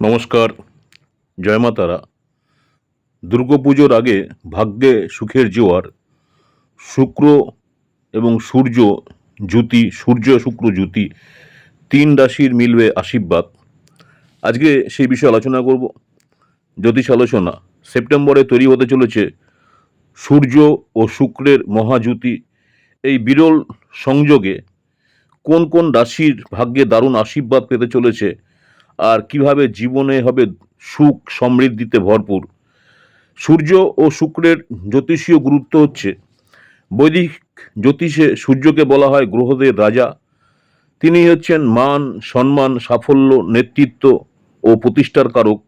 নমস্কার, জয় মা তারা। দুর্গাপুজোর আগে ভাগ্যে সুখের জোয়ার, শুক্র এবং সূর্য জ্যোতি, সূর্য শুক্র জ্যোতি, তিন রাশির মিলবে আশীর্বাদ। আজকে সেই বিষয়ে আলোচনা করব। জ্যোতিষ আলোচনা সেপ্টেম্বরে তৈরি হতে চলেছে সূর্য ও শুক্রের মহাজ্যোতি এই বিরল সংযোগে কোন কোন রাশির ভাগ্যে দারুণ আশীর্বাদ পেতে চলেছে আর কীভাবে জীবনে হবে সুখ সমৃদ্ধিতে ভরপুর। সূর্য ও শুক্রের জ্যোতিষীয় গুরুত্ব হচ্ছে, বৈদিক জ্যোতিষে সূর্যকে বলা হয় গ্রহদের রাজা। তিনি হচ্ছেন মান, সম্মান, সাফল্য, নেতৃত্ব ও প্রতিষ্ঠার কারক।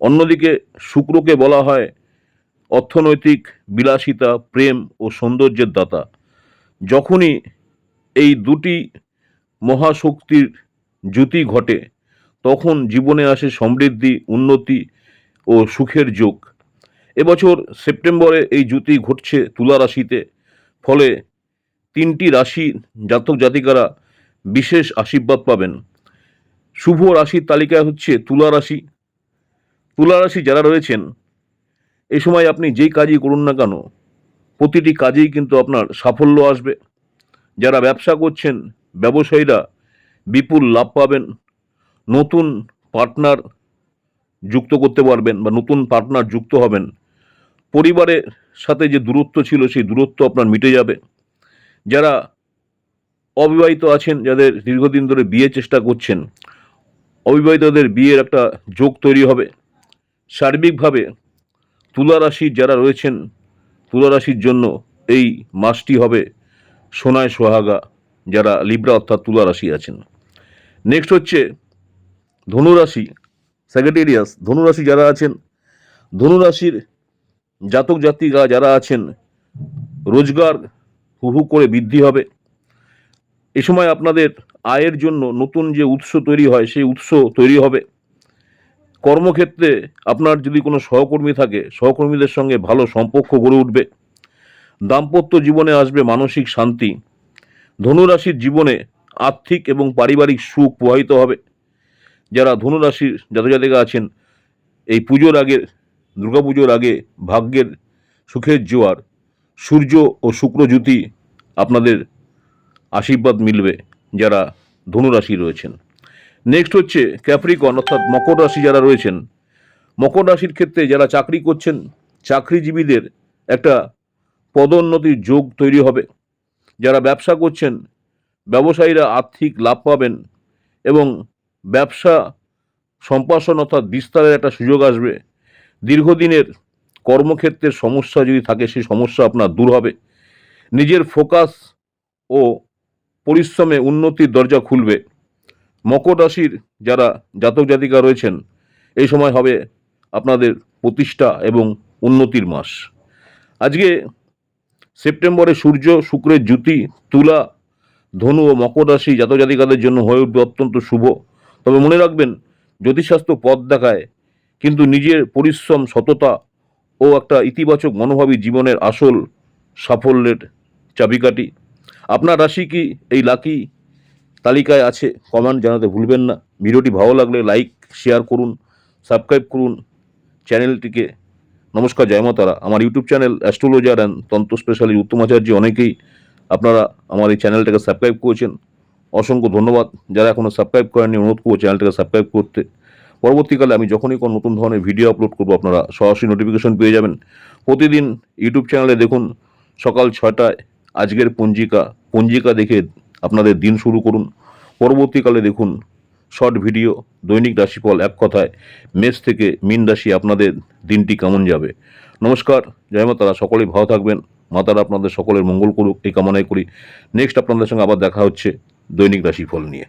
অন্যদিকে শুক্রকে বলা হয় অর্থনৈতিক বিলাসিতা, প্রেম ও সৌন্দর্যের দাতা। যখনই এই দুটি মহাশক্তির জ্যোতি ঘটে তখন জীবনে আসে সমৃদ্ধি, উন্নতি ও সুখের যোগ। এবছর সেপ্টেম্বরে এই জ্যোতি ঘটছে তুলা রাশিতে। ফলে তিনটি রাশি জাতক জাতিকারা বিশেষ আশীর্বাদ পাবেন। শুভ রাশির তালিকায় হচ্ছে তুলা রাশি। তুলা রাশি যারা রয়েছেন এই সময় আপনি যেই কাজই করুন না কেন, প্রতিটি কাজেই কিন্তু আপনার সাফল্য আসবে। যারা ব্যবসা করছেন, ব্যবসায়ীরা বিপুল লাভ পাবেন। নতুন পার্টনার যুক্ত করতে পারবেন বা নতুন পার্টনার যুক্ত হবেন। পরিবারের সাথে যে দূরত্ব ছিল, সেই দূরত্ব আপনার মিটে যাবে। যারা অবিবাহিত আছেন, যাদের দীর্ঘদিন ধরে বিয়ে চেষ্টা করছেন, অবিবাহিতদের বিয়ের একটা যোগ তৈরি হবে। সার্বিকভাবে তুলা রাশির যারা রয়েছেন তুলা রাশির জন্য এই মাসটি হবে সোনায় সোহাগা, যারা লিব্রা অর্থাৎ তুলা রাশি আছেন। নেক্সট হচ্ছে ধনুরাশি স্যাগেটেরিয়াস ধনুরাশি যারা আছেন, ধনুরাশির জাতক জাতিকা যারা আছেন, রোজগার হু হু করে বৃদ্ধি হবে। এ সময় আপনাদের আয়ের জন্য নতুন যে উৎস তৈরি হয়, সেই উৎস তৈরি হবে। কর্মক্ষেত্রে আপনার যদি কোনো সহকর্মী থাকে, সহকর্মীদের সঙ্গে ভালো সম্পর্ক গড়ে উঠবে। দাম্পত্য জীবনে আসবে মানসিক শান্তি। ধনুরাশির জীবনে আর্থিক এবং পারিবারিক সুখ প্রবাহিত হবে। যারা ধনুরাশির জাতজাতিকা আছেন, এই পুজোর আগে দুর্গাপুজোর আগে ভাগ্যের সুখের জোয়ার, সূর্য ও শুক্র জ্যোতি আপনাদের আশীর্বাদ মিলবে যারা ধনুরাশি রয়েছেন। নেক্সট হচ্ছে ক্যাপ্রিকন অর্থাৎ মকর রাশি যারা রয়েছেন, মকর রাশির ক্ষেত্রে যারা চাকরি করছেন, চাকরিজীবীদের একটা পদোন্নতির যোগ তৈরি হবে। যারা ব্যবসা করছেন, ব্যবসায়ীরা আর্থিক লাভ পাবেন এবং ব্যবসা সম্প্রসারণ অর্থাৎ বিস্তারের একটা সুযোগ আসবে। দীর্ঘদিনের কর্মক্ষেত্রের সমস্যা যদি থাকে, সেই সমস্যা আপনার দূর হবে। নিজের ফোকাস ও পরিশ্রমে উন্নতির দরজা খুলবে। মকর রাশির যারা জাতক জাতিকা রয়েছেন, এই সময় হবে আপনাদের প্রতিষ্ঠা এবং উন্নতির মাস। আজকে সেপ্টেম্বরে সূর্য, শুক্রের জ্যুতি, তুলা, ধনু ও মকর রাশি জাতক জাতিকাদের জন্য হয়ে উঠবে অত্যন্ত শুভ। তবে মনে রাখবেন, জ্যোতিষশাস্ত্র পথ দেখায়, কিন্তু নিজের পরিশ্রম, সততা ও একটা ইতিবাচক মনোভাবী জীবনের আসল সাফল্যের চাবিকাঠি। আপনার রাশি কি এই লাকি তালিকায় আছে? কমেন্ট জানাতে ভুলবেন না। ভিডিওটি ভালো লাগলে লাইক, শেয়ার করুন, সাবস্ক্রাইব করুন চ্যানেলটিকে। নমস্কার জয়মাতারা আমার YouTube channel astrologer and tantra specially Uttam Acharya অনেকেই আপনারা আমার এই চ্যানেলটাকে সাবস্ক্রাইব করেছেন। অসংখ্য ধন্যবাদ। যারা এখনও সাবস্ক্রাইব করেননি, অনুরোধ করব চ্যানেলটাকে সাবস্ক্রাইব করতে। পরবর্তীকালে আমি যখনই কোনো নতুন ধরনের ভিডিও আপলোড করব, আপনারা সরাসরি নোটিফিকেশন পেয়ে যাবেন। প্রতিদিন ইউটিউব চ্যানেলে দেখুন, সকাল ছয়টায় আজকের পঞ্জিকা। পঞ্জিকা দেখে আপনাদের দিন শুরু করুন। পরবর্তীকালে দেখুন শর্ট ভিডিও দৈনিক রাশিফল এক কথায় মেষ থেকে মিন রাশি আপনাদের দিনটি কেমন যাবে। নমস্কার, জয় মাতারা সকলেই ভালো থাকবেন। মাতারা আপনাদের সকলের মঙ্গল করুক, এই কামনাই করি। নেক্সট আপনাদের সঙ্গে আবার দেখা হচ্ছে। দৈনিক রাশিফল নিয়ে।